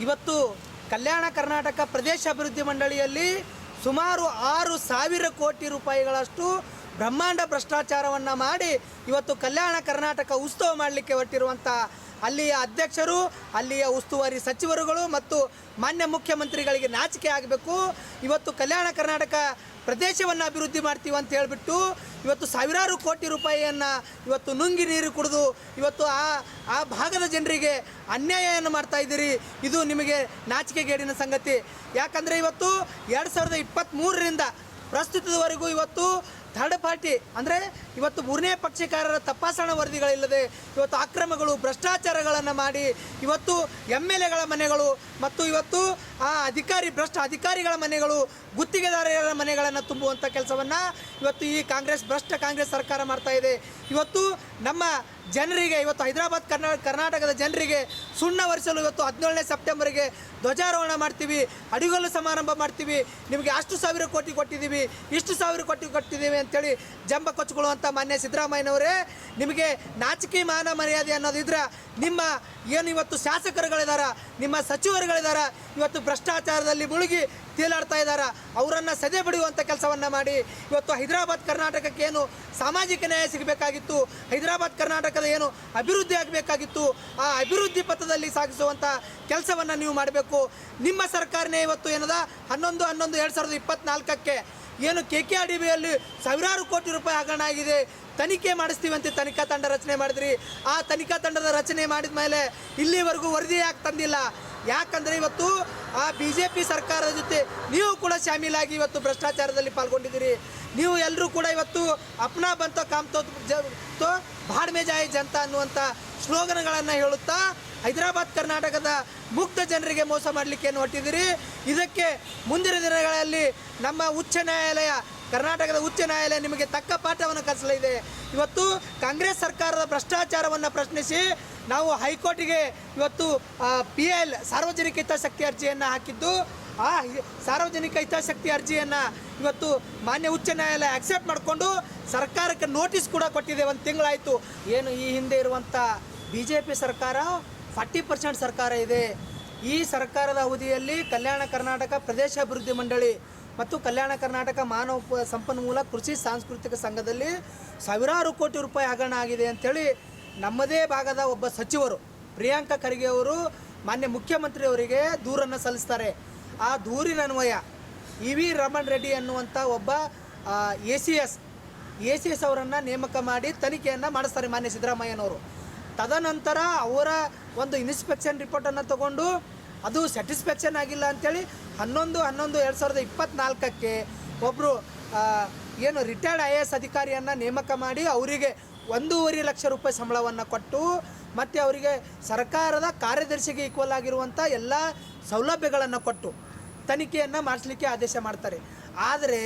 ಇವತ್ತು ಕಲ್ಯಾಣ ಕರ್ನಾಟಕ ಪ್ರದೇಶ ಅಭಿವೃದ್ಧಿ ಮಂಡಳಿಯಲ್ಲಿ ಸುಮಾರು ಆರು ಸಾವಿರ ಕೋಟಿ ರೂಪಾಯಿಗಳಷ್ಟು ಬ್ರಹ್ಮಾಂಡ ಭ್ರಷ್ಟಾಚಾರವನ್ನು ಮಾಡಿ ಇವತ್ತು ಕಲ್ಯಾಣ ಕರ್ನಾಟಕ ಉತ್ಸವ ಮಾಡಲಿಕ್ಕೆ ಹೊರಟಿರುವಂಥ ಅಲ್ಲಿಯ ಅಧ್ಯಕ್ಷರು, ಅಲ್ಲಿಯ ಉಸ್ತುವಾರಿ ಸಚಿವರುಗಳು ಮತ್ತು ಮಾನ್ಯ ಮುಖ್ಯಮಂತ್ರಿಗಳಿಗೆ ನಾಚಿಕೆ ಆಗಬೇಕು. ಇವತ್ತು ಕಲ್ಯಾಣ ಕರ್ನಾಟಕ ಪ್ರದೇಶವನ್ನು ಅಭಿವೃದ್ಧಿ ಮಾಡ್ತೀವಿ ಅಂತ ಹೇಳಿಬಿಟ್ಟು ಇವತ್ತು ಸಾವಿರಾರು ಕೋಟಿ ರೂಪಾಯಿಯನ್ನು ಇವತ್ತು ನುಂಗಿ ನೀರು ಕುಡಿದು ಇವತ್ತು ಆ ಆ ಭಾಗದ ಜನರಿಗೆ ಅನ್ಯಾಯವನ್ನು ಮಾಡ್ತಾ ಇದ್ದೀರಿ. ಇದು ನಿಮಗೆ ನಾಚಿಕೆಗೇಡಿನ ಸಂಗತಿ. ಯಾಕಂದರೆ ಇವತ್ತು ಎರಡು ಸಾವಿರದ ಇಪ್ಪತ್ತ್ಮೂರರಿಂದ ಪ್ರಸ್ತುತದವರೆಗೂ ಇವತ್ತು ಥರ್ಡ್ ಪಾರ್ಟಿ ಅಂದರೆ ಇವತ್ತು ಮೂರನೇ ಪಕ್ಷಕಾರರ ತಪಾಸಣಾ ವರದಿಗಳಿಲ್ಲದೆ ಇವತ್ತು ಅಕ್ರಮಗಳು, ಭ್ರಷ್ಟಾಚಾರಗಳನ್ನು ಮಾಡಿ ಇವತ್ತು ಎಂ ಎಲ್ ಎಗಳ ಮನೆಗಳು ಮತ್ತು ಇವತ್ತು, ಆ, ಅಧಿಕಾರಿ, ಭ್ರಷ್ಟ ಅಧಿಕಾರಿಗಳ ಮನೆಗಳು, ಗುತ್ತಿಗೆದಾರರ ಮನೆಗಳನ್ನು ತುಂಬುವಂಥ ಕೆಲಸವನ್ನು ಇವತ್ತು ಈ ಕಾಂಗ್ರೆಸ್, ಭ್ರಷ್ಟ ಕಾಂಗ್ರೆಸ್ ಸರ್ಕಾರ ಮಾಡ್ತಾ ಇದೆ. ಇವತ್ತು ನಮ್ಮ ಜನರಿಗೆ ಇವತ್ತು ಹೈದರಾಬಾದ್ ಕರ್ನಾ, ಕರ್ನಾಟಕದ ಜನರಿಗೆ ಸುಣ್ಣ ವರ್ಷಲು ಇವತ್ತು ಹದಿನೇಳನೇ ಸೆಪ್ಟೆಂಬರ್ಗೆ ಧ್ವಜಾರೋಹಣ ಮಾಡ್ತೀವಿ, ಅಡಿಗಲ್ಲು ಸಮಾರಂಭ ಮಾಡ್ತೀವಿ, ನಿಮಗೆ ಅಷ್ಟು ಸಾವಿರ ಕೋಟಿ ಕೊಟ್ಟಿದ್ದೀವಿ, ಇಷ್ಟು ಸಾವಿರ ಕೋಟಿ ಕೊಟ್ಟಿದ್ದೀವಿ ಅಂತೇಳಿ ಜಂಬ ಕೊಚ್ಕೊಳ್ಳುವಂಥ ಮಾನ್ಯ ಸಿದ್ದರಾಮಯ್ಯನವರೇ, ನಿಮಗೆ ನಾಚಿಕೆ ಮಾನ ಮರ್ಯಾದೆ ಅನ್ನೋದಿದ್ರೆ ನಿಮ್ಮ ಏನು ಇವತ್ತು ಶಾಸಕರುಗಳಿದ್ದಾರೆ ನಿಮ್ಮ ಸಚಿವರುಗಳಿದ್ದಾರೆ ಇವತ್ತು ಭ್ರಷ್ಟಾಚಾರದಲ್ಲಿ ಮುಳುಗಿ ತೇಲಾಡ್ತಾ ಇದ್ದಾರೆ. ಅವರನ್ನು ಸದೆ ಬಡಿಯುವಂಥ ಕೆಲಸವನ್ನು ಮಾಡಿ. ಇವತ್ತು ಹೈದರಾಬಾದ್ ಕರ್ನಾಟಕಕ್ಕೆ ಏನು ಸಾಮಾಜಿಕ ನ್ಯಾಯ ಸಿಗಬೇಕಾಗಿತ್ತು, ಹೈದರಾಬಾದ್ ಕರ್ನಾಟಕದ ಏನು ಅಭಿವೃದ್ಧಿ ಆಗಬೇಕಾಗಿತ್ತು, ಆ ಅಭಿವೃದ್ಧಿ ಪಥದಲ್ಲಿ ಸಾಗಿಸುವಂಥ ಕೆಲಸವನ್ನು ನೀವು ಮಾಡಬೇಕು. ನಿಮ್ಮ ಸರ್ಕಾರನೇ ಇವತ್ತು ಏನದ? ಹನ್ನೊಂದು ಹನ್ನೊಂದು, ಎರಡು ಸಾವಿರದ ಇಪ್ಪತ್ನಾಲ್ಕಕ್ಕೆ ಏನು ಕೆ ಕೆ ಆರ್ ಡಿ ಬಿಯಲ್ಲಿ ಸಾವಿರಾರು ಕೋಟಿ ರೂಪಾಯಿ ಹಗರಣ ಆಗಿದೆ. ತನಿಖೆ ಮಾಡಿಸ್ತೀವಿ ಅಂತ ತನಿಖಾ ತಂಡ ರಚನೆ ಮಾಡಿದ್ರಿ. ಆ ತನಿಖಾ ತಂಡದ ರಚನೆ ಮಾಡಿದ ಮೇಲೆ ಇಲ್ಲಿವರೆಗೂ ವರದಿ ಯಾಕೆ ತಂದಿಲ್ಲ. ಯಾಕಂದರೆ ಇವತ್ತು ಆ ಬಿ ಜೆ ಪಿ ಸರ್ಕಾರದ ಜೊತೆ ನೀವು ಕೂಡ ಶಾಮೀಲಾಗಿ ಇವತ್ತು ಭ್ರಷ್ಟಾಚಾರದಲ್ಲಿ ಪಾಲ್ಗೊಂಡಿದ್ದೀರಿ. ನೀವು ಎಲ್ಲರೂ ಕೂಡ ಇವತ್ತು ಅಪ್ನಾ ಬಂತ ಕಾಮ್ತೋ ಜ ತೋ ಬಾಡ್ಮೆ ಜಾಯಿ ಜನತ ಅನ್ನುವಂಥ ಸ್ಲೋಗನ್ಗಳನ್ನು ಹೇಳುತ್ತಾ ಹೈದರಾಬಾದ್ ಕರ್ನಾಟಕದ ಮುಕ್ತ ಜನರಿಗೆ ಮೋಸ ಮಾಡಲಿಕ್ಕೆ ಹೊಟ್ಟಿದ್ದೀರಿ ಇದಕ್ಕೆ ಮುಂದಿನ ದಿನಗಳಲ್ಲಿ ನಮ್ಮ ಉಚ್ಚ ನ್ಯಾಯಾಲಯ, ಕರ್ನಾಟಕದ ಉಚ್ಚ ನ್ಯಾಯಾಲಯ ನಿಮಗೆ ತಕ್ಕ ಪಾಠವನ್ನು ಕಲಿಸಲಿದೆ. ಇವತ್ತು ಕಾಂಗ್ರೆಸ್ ಸರ್ಕಾರದ ಭ್ರಷ್ಟಾಚಾರವನ್ನು ಪ್ರಶ್ನಿಸಿ ನಾವು ಹೈಕೋರ್ಟಿಗೆ ಇವತ್ತು ಪಿ ಎಲ್ ಸಾರ್ವಜನಿಕ ಹಿತಾಸಕ್ತಿ ಅರ್ಜಿಯನ್ನು ಹಾಕಿದ್ದು. ಆ, ಸಾರ್ವಜನಿಕ ಹಿತಾಸಕ್ತಿ ಅರ್ಜಿಯನ್ನು ಇವತ್ತು ಮಾನ್ಯ ಉಚ್ಚ ನ್ಯಾಯಾಲಯ ಅಕ್ಸೆಪ್ಟ್ ಮಾಡಿಕೊಂಡು ಸರ್ಕಾರಕ್ಕೆ ನೋಟಿಸ್ ಕೂಡ ಕೊಟ್ಟಿದೆ. ಒಂದು ತಿಂಗಳಾಯಿತು. ಏನು ಈ ಹಿಂದೆ ಇರುವಂಥ ಬಿ ಜೆ ಪಿ ಸರ್ಕಾರ, ಫಾರ್ಟಿ ಪರ್ಸೆಂಟ್ ಸರ್ಕಾರ ಇದೆ. ಈ ಸರ್ಕಾರದ ಅವಧಿಯಲ್ಲಿ ಕಲ್ಯಾಣ ಕರ್ನಾಟಕ ಪ್ರದೇಶ ಅಭಿವೃದ್ಧಿ ಮಂಡಳಿ ಮತ್ತು ಕಲ್ಯಾಣ ಕರ್ನಾಟಕ ಮಾನವ ಸಂಪನ್ಮೂಲ ಕೃಷಿ ಸಾಂಸ್ಕೃತಿಕ ಸಂಘದಲ್ಲಿ ಸಾವಿರಾರು ಕೋಟಿ ರೂಪಾಯಿ ಹಗರಣ ಆಗಿದೆ ಅಂಥೇಳಿ ನಮ್ಮದೇ ಭಾಗದ ಒಬ್ಬ ಸಚಿವರು, ಪ್ರಿಯಾಂಕ ಖರ್ಗೆ ಅವರು ಮಾನ್ಯ ಮುಖ್ಯಮಂತ್ರಿಯವರಿಗೆ ದೂರನ್ನು ಸಲ್ಲಿಸ್ತಾರೆ. ಆ ದೂರಿನ ಅನ್ವಯ ಇ ವಿ ರಮಣ್ ರೆಡ್ಡಿ ಅನ್ನುವಂಥ ಒಬ್ಬ A C S, A C S ಅವರನ್ನು ನೇಮಕ ಮಾಡಿ ತನಿಖೆಯನ್ನು ಮಾಡಿಸ್ತಾರೆ ಮಾನ್ಯ ಸಿದ್ದರಾಮಯ್ಯನವರು. ತದನಂತರ ಅವರ ಒಂದು ಇನ್ಸ್ಪೆಕ್ಷನ್ ರಿಪೋರ್ಟನ್ನು ತಗೊಂಡು ಅದು ಸ್ಯಾಟಿಸ್ಫ್ಯಾಕ್ಷನ್ ಆಗಿಲ್ಲ ಅಂಥೇಳಿ ಹನ್ನೊಂದು ಹನ್ನೊಂದು, ಎರಡು ಸಾವಿರದ ಇಪ್ಪತ್ತ್ನಾಲ್ಕಕ್ಕೆ ಒಬ್ಬರು ಏನು ರಿಟೈರ್ಡ್ ಐ ಎ ಎಸ್ ಅಧಿಕಾರಿಯನ್ನು ನೇಮಕ ಮಾಡಿ ಅವರಿಗೆ ಒಂದೂವರೆ ಲಕ್ಷ ರೂಪಾಯಿ ಸಂಬಳವನ್ನು ಕೊಟ್ಟು ಮತ್ತು ಅವರಿಗೆ ಸರ್ಕಾರದ ಕಾರ್ಯದರ್ಶಿಗೆ ಈಕ್ವಲ್ ಆಗಿರುವಂಥ ಎಲ್ಲ ಸೌಲಭ್ಯಗಳನ್ನು ಕೊಟ್ಟು ತನಿಖೆಯನ್ನು ಮಾಡಿಸ್ಲಿಕ್ಕೆ ಆದೇಶ ಮಾಡ್ತಾರೆ. ಆದರೆ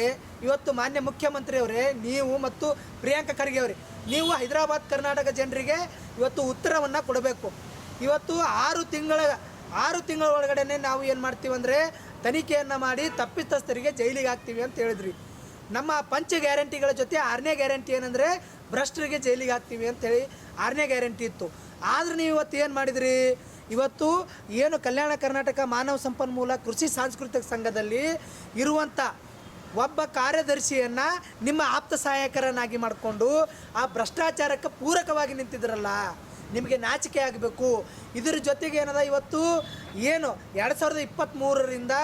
ಇವತ್ತು ಮಾನ್ಯ ಮುಖ್ಯಮಂತ್ರಿಯವರೇ, ನೀವು ಮತ್ತು ಪ್ರಿಯಾಂಕಾ ಖರ್ಗೆ ಅವರೇ, ನೀವು ಹೈದರಾಬಾದ್ ಕರ್ನಾಟಕ ಜನರಿಗೆ ಇವತ್ತು ಉತ್ತರವನ್ನು ಕೊಡಬೇಕು. ಇವತ್ತು ಆರು ತಿಂಗಳ ಆರು ತಿಂಗಳ ಒಳಗಡೆ ನಾವು ಏನು ಮಾಡ್ತೀವಿ ಅಂದರೆ ತನಿಖೆಯನ್ನು ಮಾಡಿ ತಪ್ಪಿತಸ್ಥರಿಗೆ ಜೈಲಿಗೆ ಹಾಕ್ತೀವಿ ಅಂತ ಹೇಳಿದ್ರಿ. ನಮ್ಮ ಪಂಚ ಗ್ಯಾರಂಟಿಗಳ ಜೊತೆ ಆರನೇ ಗ್ಯಾರಂಟಿ ಏನಂದರೆ ಭ್ರಷ್ಟರಿಗೆ ಜೈಲಿಗೆ ಹಾಕ್ತೀವಿ ಅಂತೇಳಿ ಆರನೇ ಗ್ಯಾರಂಟಿ ಇತ್ತು. ಆದ್ರೆ ನೀವು ಇವತ್ತು ಏನು ಮಾಡಿದ್ರಿ? ಇವತ್ತು ಏನು ಕಲ್ಯಾಣ ಕರ್ನಾಟಕ ಮಾನವ ಸಂಪನ್ಮೂಲ ಕೃಷಿ ಸಾಂಸ್ಕೃತಿಕ ಸಂಘದಲ್ಲಿ ಇರುವಂಥ ಒಬ್ಬ ಕಾರ್ಯದರ್ಶಿಯನ್ನು ನಿಮ್ಮ ಆಪ್ತ ಸಹಾಯಕರನ್ನಾಗಿ ಮಾಡಿಕೊಂಡು ಆ ಭ್ರಷ್ಟಾಚಾರಕ್ಕೆ ಪೂರಕವಾಗಿ ನಿಂತಿದ್ರಲ್ಲ, ನಿಮಗೆ ನಾಚಿಕೆ ಆಗಬೇಕು. ಇದರ ಜೊತೆಗೆ ಏನದ, ಇವತ್ತು ಏನು ಎರಡು ಸಾವಿರದ ಇಪ್ಪತ್ತ್ಮೂರರಿಂದ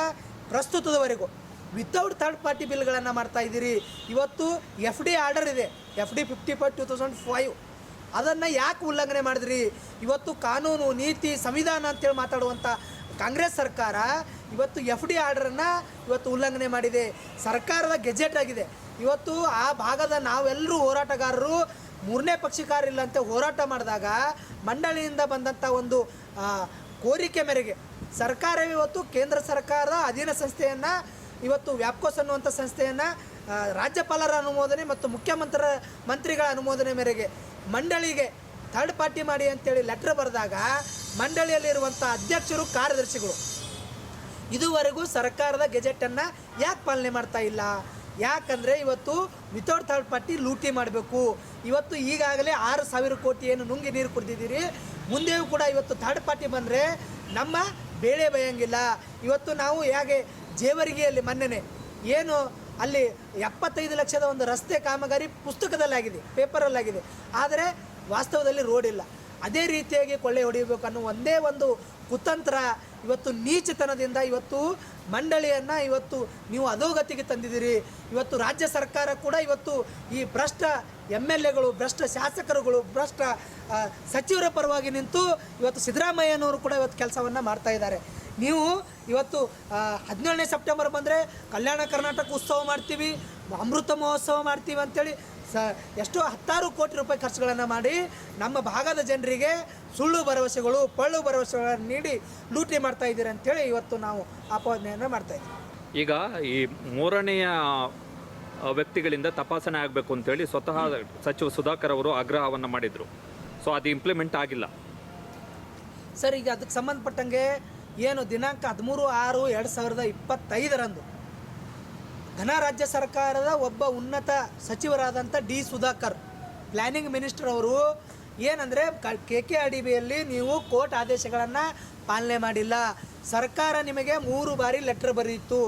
ಪ್ರಸ್ತುತದವರೆಗೂ ವಿತೌಟ್ ಥರ್ಡ್ ಪಾರ್ಟಿ ಬಿಲ್ಗಳನ್ನು ಮಾಡ್ತಾ ಇದ್ದೀರಿ. ಇವತ್ತು ಎಫ್ ಡಿ ಆರ್ಡರ್ ಇದೆ. F D fifty five two thousand five ಅದನ್ನು ಯಾಕೆ ಉಲ್ಲಂಘನೆ ಮಾಡಿದ್ರಿ? ಇವತ್ತು ಕಾನೂನು, ನೀತಿ, ಸಂವಿಧಾನ ಅಂತೇಳಿ ಮಾತಾಡುವಂಥ ಕಾಂಗ್ರೆಸ್ ಸರ್ಕಾರ ಇವತ್ತು ಎಫ್ ಡಿ ಆರ್ಡರನ್ನು ಇವತ್ತು ಉಲ್ಲಂಘನೆ ಮಾಡಿದೆ. ಸರ್ಕಾರದ ಗೆಜೆಟ್ ಆಗಿದೆ. ಇವತ್ತು ಆ ಭಾಗದ ನಾವೆಲ್ಲರೂ ಹೋರಾಟಗಾರರು, ಮೂರನೇ ಪಕ್ಷಿಕಾರಿಲ್ಲ ಅಂತ ಹೋರಾಟ ಮಾಡಿದಾಗ ಮಂಡಳಿಯಿಂದ ಬಂದಂಥ ಒಂದು ಕೋರಿಕೆ ಮೇರೆಗೆ ಸರ್ಕಾರವೇ ಇವತ್ತು ಕೇಂದ್ರ ಸರ್ಕಾರದ ಅಧೀನ ಸಂಸ್ಥೆಯನ್ನು ಇವತ್ತು ವ್ಯಾಪ್ಕೋಸ್ ಅನ್ನುವಂಥ ಸಂಸ್ಥೆಯನ್ನು ರಾಜ್ಯಪಾಲರ ಅನುಮೋದನೆ ಮತ್ತು ಮುಖ್ಯಮಂತ್ರಿ ಮಂತ್ರಿಗಳ ಅನುಮೋದನೆ ಮೇರೆಗೆ ಮಂಡಳಿಗೆ ಥರ್ಡ್ ಪಾರ್ಟಿ ಮಾಡಿ ಅಂತೇಳಿ ಲೆಟ್ರ್ ಬರೆದಾಗ ಮಂಡಳಿಯಲ್ಲಿರುವಂಥ ಅಧ್ಯಕ್ಷರು ಕಾರ್ಯದರ್ಶಿಗಳು. ಇದುವರೆಗೂ ಸರ್ಕಾರದ ಗೆಜೆಟನ್ನು ಯಾಕೆ ಪಾಲನೆ ಮಾಡ್ತಾ ಇಲ್ಲ? ಯಾಕಂದರೆ ಇವತ್ತು ವಿತೌಟ್ ಥರ್ಡ್ ಪಾರ್ಟಿ ಲೂಟಿ ಮಾಡಬೇಕು. ಇವತ್ತು ಈಗಾಗಲೇ ಆರು ಸಾವಿರ ಕೋಟಿ ನುಂಗಿ ನೀರು ಕುಡಿದಿದ್ದೀರಿ. ಮುಂದೆಯೂ ಕೂಡ ಇವತ್ತು ಥರ್ಡ್ ಪಾರ್ಟಿ ಬಂದರೆ ನಮ್ಮ ಬೇಳೆ ಬೇಯಂಗಿಲ್ಲ. ಇವತ್ತು ನಾವು ಹೇಗೆ ಜೇವರಿಗೆಯಲ್ಲಿ ಮೊನ್ನೆನೆ ಏನು ಅಲ್ಲಿ ಎಪ್ಪತ್ತೈದು ಲಕ್ಷದ ಒಂದು ರಸ್ತೆ ಕಾಮಗಾರಿ ಪುಸ್ತಕದಲ್ಲಾಗಿದೆ ಪೇಪರಲ್ಲಾಗಿದೆ ಆದರೆ ವಾಸ್ತವದಲ್ಲಿ ರೋಡ್ ಇಲ್ಲ. ಅದೇ ರೀತಿಯಾಗಿ ಕೊಳ್ಳೆ ಹೊಡೆಯಬೇಕು ಅನ್ನೋ ಒಂದೇ ಒಂದು ಕುತಂತ್ರ ಇವತ್ತು ನೀಚತನದಿಂದ ಇವತ್ತು ಮಂಡಳಿಯನ್ನು ಇವತ್ತು ನೀವು ಅಧೋಗತಿಗೆ ತಂದಿದ್ದೀರಿ. ಇವತ್ತು ರಾಜ್ಯ ಸರ್ಕಾರ ಕೂಡ ಇವತ್ತು ಈ ಭ್ರಷ್ಟ ಎಂ ಎಲ್ ಎಗಳು ಭ್ರಷ್ಟ ಶಾಸಕರುಗಳು, ಭ್ರಷ್ಟ ಸಚಿವರ ಪರವಾಗಿ ನಿಂತು ಇವತ್ತು ಸಿದ್ದರಾಮಯ್ಯನವರು ಕೂಡ ಇವತ್ತು ಕೆಲಸವನ್ನು ಮಾಡ್ತಾ ಇದ್ದಾರೆ. ನೀವು ಇವತ್ತು ಹದಿನೇಳನೇ ಸೆಪ್ಟೆಂಬರ್ ಬಂದರೆ ಕಲ್ಯಾಣ ಕರ್ನಾಟಕ ಉತ್ಸವ ಮಾಡ್ತೀವಿ, ಅಮೃತ ಮಹೋತ್ಸವ ಮಾಡ್ತೀವಿ ಅಂತೇಳಿ ಸ ಎಷ್ಟೋ ಹತ್ತಾರು ಕೋಟಿ ರೂಪಾಯಿ ಖರ್ಚುಗಳನ್ನು ಮಾಡಿ ನಮ್ಮ ಭಾಗದ ಜನರಿಗೆ ಸುಳ್ಳು ಭರವಸೆಗಳು ಪಳ್ಳು ಭರವಸೆಗಳನ್ನು ನೀಡಿ ಲೂಟಿ ಮಾಡ್ತಾ ಇದ್ದೀರಿ ಅಂತೇಳಿ ಇವತ್ತು ನಾವು ಆಪಾದನೆಯನ್ನು ಮಾಡ್ತಾ ಇದ್ದೀವಿ. ಈಗ ಈ ಮೂರನೆಯ ವ್ಯಕ್ತಿಗಳಿಂದ ತಪಾಸಣೆ ಆಗಬೇಕು ಅಂತೇಳಿ ಸ್ವತಃ ಸಚಿವ ಸುಧಾಕರ್ ಅವರು ಆಗ್ರಹವನ್ನು ಮಾಡಿದರು. ಸೊ ಅದು ಇಂಪ್ಲಿಮೆಂಟ್ ಆಗಿಲ್ಲ. ಸರ್ ಈಗ ಅದಕ್ಕೆ ಸಂಬಂಧಪಟ್ಟಂಗೆ ಏನು ದಿನಾಂಕ ಹದಿಮೂರು ಆರು ಎರಡು ಸಾವಿರದ ಇಪ್ಪತ್ತೈದರಂದು ಘನ ರಾಜ್ಯ ಸರ್ಕಾರದ ಒಬ್ಬ ಉನ್ನತ ಸಚಿವರಾದಂಥ ಡಿ ಸುಧಾಕರ್. ಪ್ಲ್ಯಾನಿಂಗ್ ಮಿನಿಸ್ಟರ್ ಅವರು ಏನಂದರೆ, ಕೆ ಕೆ ಆರ್ ಡಿ ಬಿಯಲ್ಲಿ ನೀವು ಕೋರ್ಟ್ ಆದೇಶಗಳನ್ನು ಪಾಲನೆ ಮಾಡಿಲ್ಲ. ಸರ್ಕಾರ ನಿಮಗೆ ಮೂರು ಬಾರಿ ಲೆಟರ್ ಬರೆಯಿತು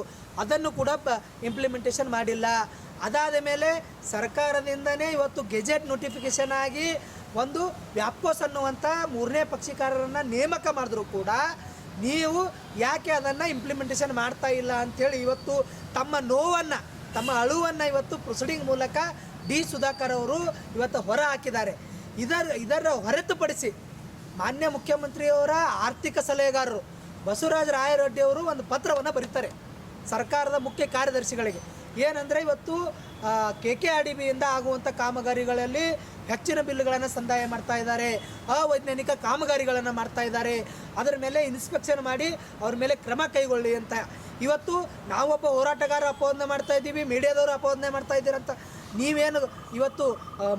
ಅದನ್ನು ಕೂಡ ಪ ಇಂಪ್ಲಿಮೆಂಟೇಷನ್ ಮಾಡಿಲ್ಲ. ಅದಾದ ಮೇಲೆ ಸರ್ಕಾರದಿಂದನೇ ಇವತ್ತು ಗೆಜೆಟ್ ನೋಟಿಫಿಕೇಶನ್ ಆಗಿ ಒಂದು ವ್ಯಾಪ್ಕೋಸ್ ಅನ್ನುವಂಥ ಮೂರನೇ ಪಕ್ಷಿಕಾರರನ್ನು ನೇಮಕ ಮಾಡಿದ್ರು ಕೂಡ ನೀವು ಯಾಕೆ ಅದನ್ನು ಇಂಪ್ಲಿಮೆಂಟೇಷನ್ ಮಾಡ್ತಾ ಇಲ್ಲ ಅಂಥೇಳಿ ಇವತ್ತು ತಮ್ಮ ನೋವನ್ನು, ತಮ್ಮ ಅಳುವನ್ನು ಇವತ್ತು ಪ್ರೊಸೀಡಿಂಗ್ ಮೂಲಕ ಡಿ ಸುಧಾಕರ್ ಅವರು ಇವತ್ತು ಹೊರ ಹಾಕಿದ್ದಾರೆ. ಇದರ ಇದರ ಹೊರತುಪಡಿಸಿ ಮಾನ್ಯ ಮುಖ್ಯಮಂತ್ರಿಯವರ ಆರ್ಥಿಕ ಸಲಹೆಗಾರರು ಬಸವರಾಜ ರಾಯರೆಡ್ಡಿಯವರು ಒಂದು ಪತ್ರವನ್ನು ಬರೀತಾರೆ ಸರ್ಕಾರದ ಮುಖ್ಯ ಕಾರ್ಯದರ್ಶಿಗಳಿಗೆ. ಏನಂದರೆ ಇವತ್ತು ಕೆ ಕೆ ಆರ್ ಡಿ ಬಿಯಿಂದ ಆಗುವಂಥ ಕಾಮಗಾರಿಗಳಲ್ಲಿ ಹೆಚ್ಚಿನ ಬಿಲ್ಗಳನ್ನು ಸಂದಾಯ ಮಾಡ್ತಾ ಇದ್ದಾರೆ, ಅವೈಜ್ಞಾನಿಕ ಕಾಮಗಾರಿಗಳನ್ನು ಮಾಡ್ತಾ ಇದ್ದಾರೆ. ಅದರ ಮೇಲೆ ಇನ್ಸ್ಪೆಕ್ಷನ್ ಮಾಡಿ, ಅವ್ರ ಮೇಲೆ ಕ್ರಮ ಕೈಗೊಳ್ಳಿ ಅಂತ. ಇವತ್ತು ನಾವೊಬ್ಬ ಹೋರಾಟಗಾರ ಅಪವಾದನೆ ಮಾಡ್ತಾ ಇದ್ದೀವಿ, ಮೀಡಿಯಾದವರು ಅಪವಾದನೆ ಮಾಡ್ತಾ ಇದ್ದೀರಂತ ನೀವೇನು ಇವತ್ತು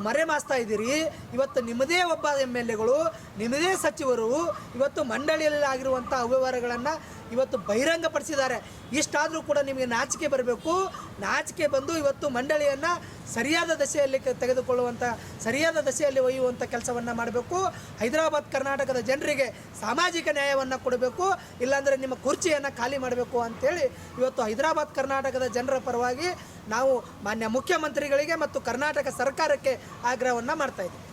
ಮರೆ ಮಾಸ್ತಾ ಇದ್ದೀರಿ. ಇವತ್ತು ನಿಮ್ಮದೇ ಒಬ್ಬ ಎಂ ಎಲ್ ಎಗಳು, ನಿಮ್ಮದೇ ಸಚಿವರು, ಇವತ್ತು ಮಂಡಳಿಯಲ್ಲಿ ಆಗಿರುವಂಥ ಅವ್ಯವಹಾರಗಳನ್ನು ಇವತ್ತು ಬಹಿರಂಗಪಡಿಸಿದ್ದಾರೆ. ಇಷ್ಟಾದರೂ ಕೂಡ ನಿಮಗೆ ನಾಚಿಕೆ ಬರಬೇಕು. ನಾಚಿಕೆ ಬಂದು ಇವತ್ತು ಮಂಡಳಿಯನ್ನು ಸರಿಯಾದ ದಶೆಯಲ್ಲಿ ತೆಗೆದುಕೊಳ್ಳುವಂಥ ಸರಿಯಾದ ದಶೆಯಲ್ಲಿ ಒಯ್ಯುವಂಥ ಕೆಲಸವನ್ನು ಮಾಡಬೇಕು. ಹೈದರಾಬಾದ್ ಕರ್ನಾಟಕದ ಜನರಿಗೆ ಸಾಮಾಜಿಕ ನ್ಯಾಯವನ್ನು ಕೊಡಬೇಕು. ಇಲ್ಲಾಂದರೆ ನಿಮ್ಮ ಕುರ್ಚಿಯನ್ನು ಖಾಲಿ ಮಾಡಬೇಕು ಅಂತೇಳಿ ಇವತ್ತು ಹೈದರಾಬಾದ್ ಕರ್ನಾಟಕದ ಜನರ ಪರವಾಗಿ ನಾವು ಮಾನ್ಯ ಮುಖ್ಯಮಂತ್ರಿಗಳಿಗೆ ಮತ್ತು ಕರ್ನಾಟಕ ಸರ್ಕಾರಕ್ಕೆ ಆಗ್ರಹವನ್ನು ಮಾಡ್ತಾ ಇದ್ದೀವಿ.